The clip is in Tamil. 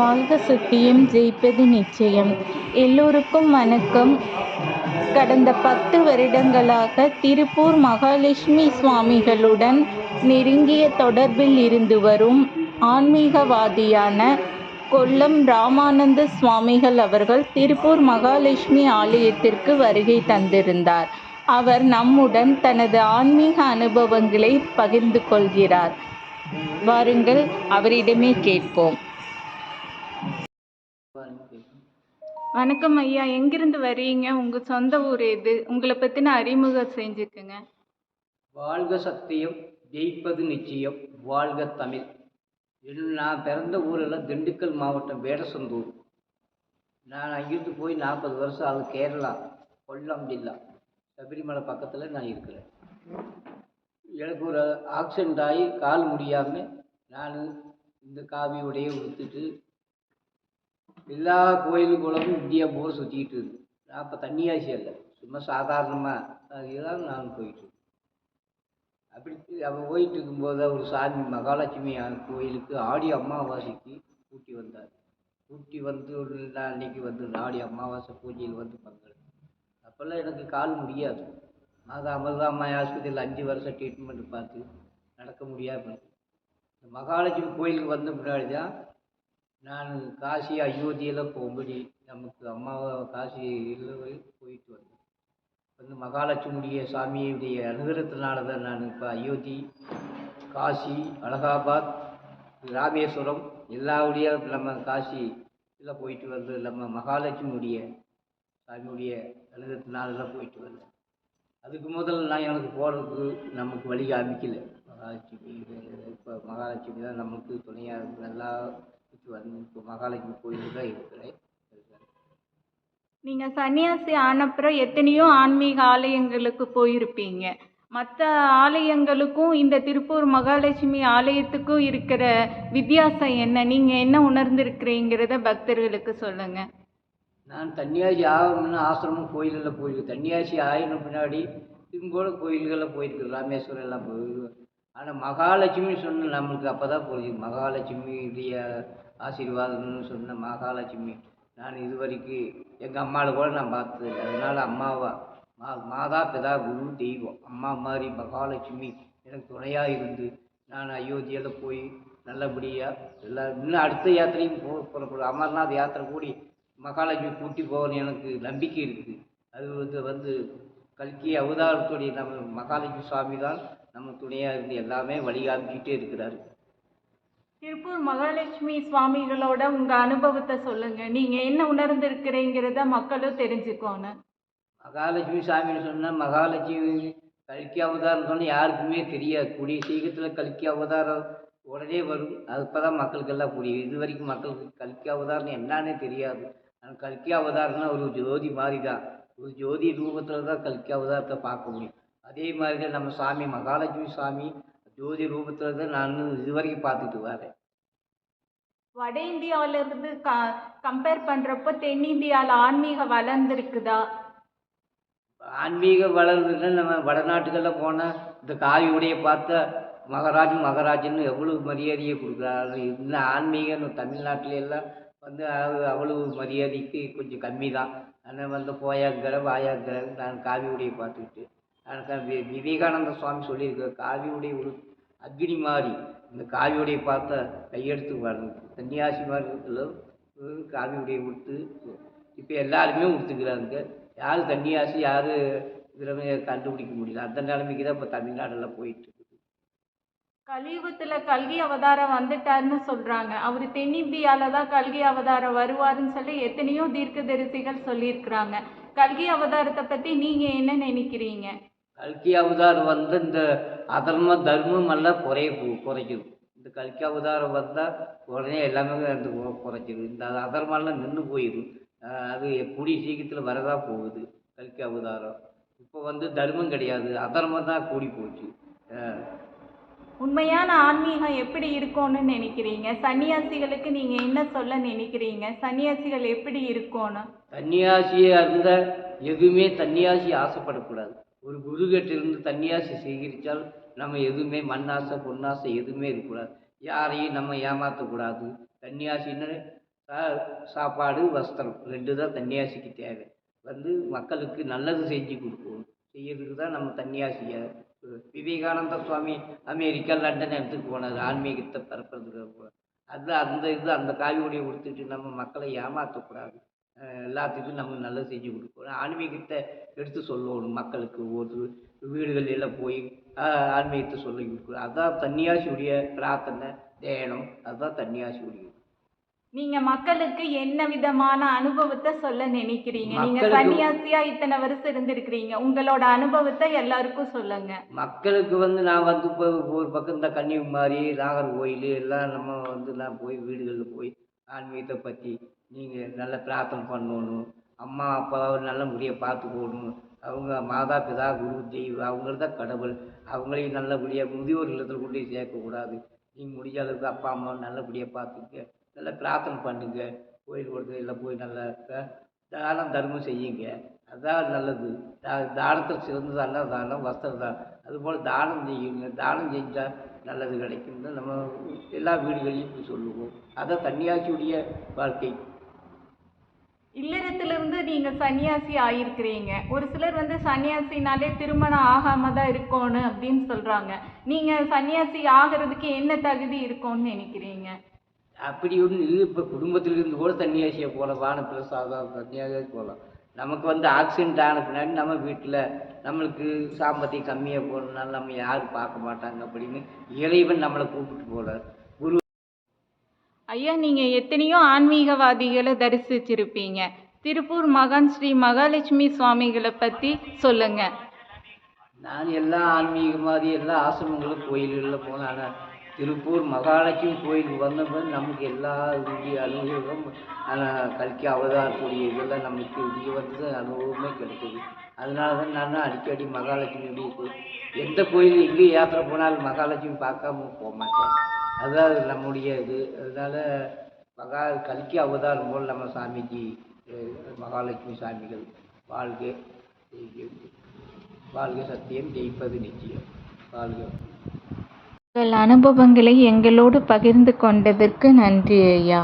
வாழ்க சுத்தியும் ஜெயிப்பது நிச்சயம். எல்லோருக்கும் வணக்கம். கடந்த பத்து வருடங்களாக திருப்பூர் மகாலட்சுமி சுவாமிகளுடன் நெருங்கிய தொடர்பில் இருந்து வரும் ஆன்மீகவாதியான கொல்லம் ராமானந்த சுவாமிகள் அவர்கள் திருப்பூர் மகாலட்சுமி ஆலயத்திற்கு வருகை தந்திருந்தார். அவர் நம்முடன் தனது ஆன்மீக அனுபவங்களை பகிர்ந்து கொள்கிறார். வாருங்கள் அவரிடமே கேட்போம். வணக்கம் ஐயா. எங்கிருந்து வரீங்க உங்க சொந்த ஊர் எது? உங்களை பத்தின அறிமுகம் செஞ்சுக்குங்க. வாழ்க சத்தியம் ஜெயிப்பது நிச்சயம் வாழ்க தமிழ். நான் பிறந்த ஊரெல்லாம் திண்டுக்கல் மாவட்டம் வேடசந்தூர். நான் அங்கிருந்து போய் நாற்பது வருஷம் அது கேரளா கொல்லம் ஜில்லா. சபரிமலை பக்கத்தில் நான் இருக்கிறேன். எனக்கு ஒரு ஆக்சிடென்ட் ஆகி கால் முடியாமல் நான் இந்த காவி உடைய உடுத்துட்டு எல்லா கோயில் குளமும் இந்தியா பூரா சுற்றிக்கிட்டு இருக்கு. நான் இப்போ தண்ணியாசி அல்ல. சும்மா சாதாரணமாக அதுதான் நான் போயிட்டு அப்படி அவன் போயிட்டு இருக்கும்போது ஒரு சாமி மகாலட்சுமி கோயிலுக்கு ஆடி அமாவாசைக்கு கூட்டி வந்தார். கூட்டி வந்து ஒரு அன்னைக்கு வந்து ஆடி அமாவாசை பூஜையில் வந்து பங்கெடுத்தேன் அப்போல்லாம் எனக்கு கால் முடியாது. மாதா அமர்தாமாய் ஆஸ்பத்திரியில் அஞ்சு வருஷம் ட்ரீட்மெண்ட் பார்த்து நடக்க முடியாமல் இந்த மகாலட்சுமி கோயிலுக்கு வந்த முன்னாடி தான் நான் காசி அயோத்தியில் போகும்படி நமக்கு அம்மாவை காசியில் போயிட்டு வந்தேன். வந்து மகாலட்சுமியுடைய சாமியுடைய அனுகிரகத்தினால தான் நான் இப்போ அயோத்தி காசி அலகாபாத் ராமேஸ்வரம் எல்லாவுடைய நம்ம காசி இதில் போயிட்டு வந்து நம்ம மகாலட்சுமியுடைய சாமியுடைய அனுகிரகத்தினால தான் போயிட்டு வந்தேன். அதுக்கு முதல்ல நான் எனக்கு போகிறதுக்கு நமக்கு வழி அமைக்கலை மகாலட்சுமி இப்போ மகாலட்சுமி தான் நமக்கு துணையாக இருந்து நல்லா மகாலட்சுமி கோயிலுக்கு தான் இருக்கிறேன். நீங்க சன்னியாசி ஆனப்புறம் எத்தனையோ ஆன்மீக ஆலயங்களுக்கு போயிருப்பீங்க. மற்ற ஆலயங்களுக்கும் இந்த திருப்பூர் மகாலட்சுமி ஆலயத்துக்கும் இருக்கிற வித்தியாசம் என்ன? நீங்க என்ன உணர்ந்திருக்கிறீங்கிறத பக்தர்களுக்கு சொல்லுங்க. நான் தன்னியாசி ஆகணும்னு ஆசிரமம் கோயிலில் போயிருக்கேன் தன்னியாசி ஆகின பின்னாடி இதுங்கூட கோயில்களில் போயிருக்கேன் ராமேஸ்வரம் எல்லாம் போயிருக்கேன் ஆனால் மகாலட்சுமி சொன்ன நம்மளுக்கு அப்போ தான் புரியுது. மகாலட்சுமியுடைய ஆசீர்வாதம்னு சொன்ன மகாலட்சுமி. நான் இது வரைக்கும் எங்கள் அம்மாவில் கூட நான் பார்த்தது அதனால் அம்மாவை மா மாதா பிதா குரு தெய்வம். அம்மா மாதிரி மகாலட்சுமி எனக்கு துணையாக இருந்து நான் அயோத்தியில் போய் நல்லபடியாக எல்லா இன்னும் அடுத்த யாத்திரையும் போ புறப்படும் அமர்நாத் யாத்திரை கூடி மகாலட்சுமி கூட்டி போகணும்னு எனக்கு நம்பிக்கை இருக்குது. அது வந்து வந்து கல்கி அவதாரத்துடைய நம்ம மகாலட்சுமி சுவாமி தான் நம்ம துணையாக இருந்து எல்லாமே வழிகாமிக்கிட்டே இருக்கிறாரு. திருப்பூர் மகாலட்சுமி சுவாமிகளோட உங்க அனுபவத்தை சொல்லுங்க. நீங்க என்ன உணர்ந்திருக்கிறீங்கிறத மக்களும் தெரிஞ்சுக்கோணும் மகாலட்சுமி சாமின்னு சொன்னால் மகாலட்சுமி கல்கி அவதாரம் சொன்னால் யாருக்குமே தெரியாது. கூடிய சீக்கிரத்தில் கல்கி அவதாரம் உடனே வரும். அது இப்போ தான் மக்களுக்கெல்லாம் புரியும் இது வரைக்கும் மக்களுக்கு கல்கி அவதாரம் என்னன்னே தெரியாது. ஆனால் கல்கி அவதாரம்னா ஒரு ஜோதி மாதிரி தான் ஒரு ஜோதி ரூபத்தில் தான் கல்கி அவதாரத்தை பார்க்க முடியும். அதே மாதிரி தான் நம்ம சாமி மகாலட்சுமி சாமி ஜோதி ரூபத்தில் தான் நான் இது வரைக்கும் பார்த்துட்டு வரேன். வட இந்தியாவில இருந்து க கம்பேர் பண்றப்போ தென்னிந்தியாவில் ஆன்மீகம் வளர்ந்துருக்குதா? ஆன்மீக வளர்றதுன்னா நம்ம வடநாட்டுக்கெல்லாம் போனால் இந்த காவி உடைய பார்த்தா மகாராஜ் மகாராஜன்னு எவ்வளவு மரியாதையை கொடுக்குறாரு. இன்னும் ஆன்மீகம் தமிழ்நாட்டில எல்லாம் வந்து அவ்வளவு மரியாதைக்கு கொஞ்சம் கம்மி தான் ஆனால் வந்து போயாங்கிற வாயாங்கிற நான் காவி உடையை பார்த்துக்கிட்டு நான் விவேகானந்த சுவாமி சொல்லியிருக்கார். காவி உடை அக்னி மாதிரி இந்த காவி உடையை பார்த்தா கையெடுத்து வரணும் சன்னியாசி மாதிரி இருக்குல்ல, ஒரு காவி உடையை கொடுத்து இப்போ எல்லாருமே கொடுத்துக்கிறாங்க யார் தன்னியாசி யார் திறமை கண்டுபிடிக்க முடியல. அந்த நிலைமைக்கு தான் இப்போ தமிழ்நாடெல்லாம் போயிட்டு கலியுகத்துல கல்கி அவதாரம் வந்துட்டாருன்னு சொல்றாங்க. அவர் தென்னிந்தியால தான் கல்கி அவதாரம் வருவாருன்னு சொல்லி எத்தனையோ தீர்க்கதரிசிகள் சொல்லியிருக்கிறாங்க. கல்கி அவதாரத்தை பத்தி நீங்க என்ன நினைக்கிறீங்க? கல்கி அவதாரம் வந்து இந்த அதர்ம தர்மம் எல்லாம் குறைய குறைக்குது. இந்த கல்கி அவதாரம் வந்தால் உடனே எல்லாமே வந்து குறைச்சிடும் இந்த அதர்மெல்லாம் நின்று போயிடும் அது கூடிய சீக்கிரத்தில் வரதா போகுது கல்கி அவதாரம். இப்போ வந்து தர்மம் கிடையாது அதர்மம் தான் கூடி போச்சு. உண்மையான ஆன்மீகம் எப்படி இருக்கும்னு நினைக்கிறீங்க? சன்னியாசிகளுக்கு நீங்க என்ன சொல்ல நினைக்கிறீங்க? சன்னியாசிகள் எப்படி இருக்கணும் தன்னியாசியாக இருந்தால் எதுவுமே தன்னியாசி ஆசைப்படக்கூடாது. ஒரு குருகிட்ட இருந்து தன்னியாசி சேகரித்தால் நம்ம எதுவுமே மண்ணாசை பொன்னாசை எதுவுமே இருக்கக்கூடாது. யாரையும் நம்ம ஏமாற்றக்கூடாது சன்னியாசின்னு சாப்பாடு வஸ்திரம். ரெண்டு தான் தன்னியாசிக்கு தேவை. வந்து மக்களுக்கு நல்லது செஞ்சு கொடுக்கணும். செய்யறதுக்கு தான் நம்ம தன்னியாசியை விவேகானந்த சுவாமி அமெரிக்கா லண்டன் இடத்துக்கு போனார். ஆன்மீகத்தை பரப்புறதுக்கு அது அந்த இது அந்த காவியோடைய கொடுத்துட்டு நம்ம மக்களை ஏமாற்றக்கூடாது எல்லாத்துக்கும் நம்ம நல்லது செஞ்சு கொடுக்கணும். ஆன்மீகத்தை எடுத்து சொல்லணும் மக்களுக்கு. ஒரு வீடுகள் எல்லாம் போய் ஆன்மீகத்தை சொல்லி அதுதான் தன்னியாசியுடைய பிரார்த்தனை தியானம். அதுதான் தன்னியாசியுடைய நீங்க மக்களுக்கு என்ன விதமான அனுபவத்தை சொல்ல நினைக்கிறீங்க? நீங்க சன்னியாசியா இத்தனை வருஷம் இருந்திருக்கிறீங்க. உங்களோட அனுபவத்தை எல்லாருக்கும் சொல்லுங்க. மக்களுக்கு வந்து நான் வந்து இப்போ ஒரு பக்கம் இந்த கன்னிகுமாரி நாகர்கோயில் எல்லாம் நம்ம வந்து நான் போய் வீடுகளில் போய் ஆன்மீகத்தை பற்றி நீங்கள் நல்ல பிரார்த்தனை பண்ணணும். அம்மா அப்பாவை நல்ல முறையாக பார்த்துக்கணும் அவங்க மாதா பிதா குரு தெய்வம் அவங்கள தான் கடவுள். அவங்களையும் நல்லபடியாக முதியோர் இல்லத்தில் கொண்டு போய் சேர்க்கக்கூடாது. நீங்கள் முடிஞ்ச அளவுக்கு அப்பா அம்மா நல்லபடியாக பார்த்துக்க. நல்லா பிரார்த்தனை பண்ணுங்க. கோயில் கொடுத்து போய் நல்லா தானம் தர்மம் செய்யுங்க. அதான் நல்லது. தா- தானத்தில் சிறந்ததான்னா தானம் வஸ்திரம் தான். அதுபோல் தானம் செய்யுங்க. தானம் செஞ்சால் நல்லது கிடைக்கும்னு நம்ம எல்லா வீடுகளையும் சொல்லுவோம். அதான் தன்னியாசியுடைய வாழ்க்கை. இல்லறத்திலிருந்து நீங்க சன்னியாசி ஆயிருக்கிறீங்க. ஒரு சிலர் வந்து சன்னியாசினாலே திருமணம் ஆகாம தான் இருக்கணும் அப்படின்னு சொல்றாங்க. நீங்க சன்னியாசி ஆகிறதுக்கு என்ன தகுதி இருக்கும்னு நினைக்கிறீங்க? அப்படி ஒன்று இல்லை. இப்போ குடும்பத்திலிருந்து கூட சன்னியாசியை போகலாம் வானத்தில் சாதாரண தன்னியாக போகலாம் நமக்கு வந்து ஆக்சிடென்ட் ஆன பின்னாடி நம்ம வீட்டில் நம்மளுக்கு சாம்பத்தியம் கம்மியாக போகிறதுனால நம்ம யாரும் பார்க்க மாட்டாங்க அப்படின்னு இறைவன் நம்மளை கூப்பிட்டு போகிறார் ஐயா நீங்கள் எத்தனையோ ஆன்மீகவாதிகளை தரிசிச்சிருப்பீங்க. திருப்பூர் மகான் ஸ்ரீ மகாலட்சுமி சுவாமிகளை பற்றி சொல்லுங்க. நான் எல்லா ஆன்மீகவாதி எல்லா ஆசிரமங்களும் கோயில்களில் போனேன் ஆனால் திருப்பூர் மகாலட்சுமி கோயிலுக்கு வந்தபோது நமக்கு எல்லா இங்கே அனுபவம் ஆனால் கல்கி அவதாரத்துடைய இதெல்லாம் நமக்கு இங்கே வந்து அனுபவமே கிடைக்குது அதனால தான் நான் அடிக்கடி மகாலட்சுமி எந்த கோயில் எங்கே யாத்திரை போனாலும் மகாலட்சுமி பார்க்காம போக மாட்டேன். அதுதான் நம்முடைய இது அதனால மகா கல்கி அவதாரம் போல் நம்ம சாமிக்கு மகாலட்சுமி சாமிகள் வாழ்க வாழ்க சத்தியம் ஜெயிப்பது நிச்சயம். வாழ்க. உங்கள் அனுபவங்களை எங்களோடு பகிர்ந்து கொண்டதற்கு நன்றி ஐயா.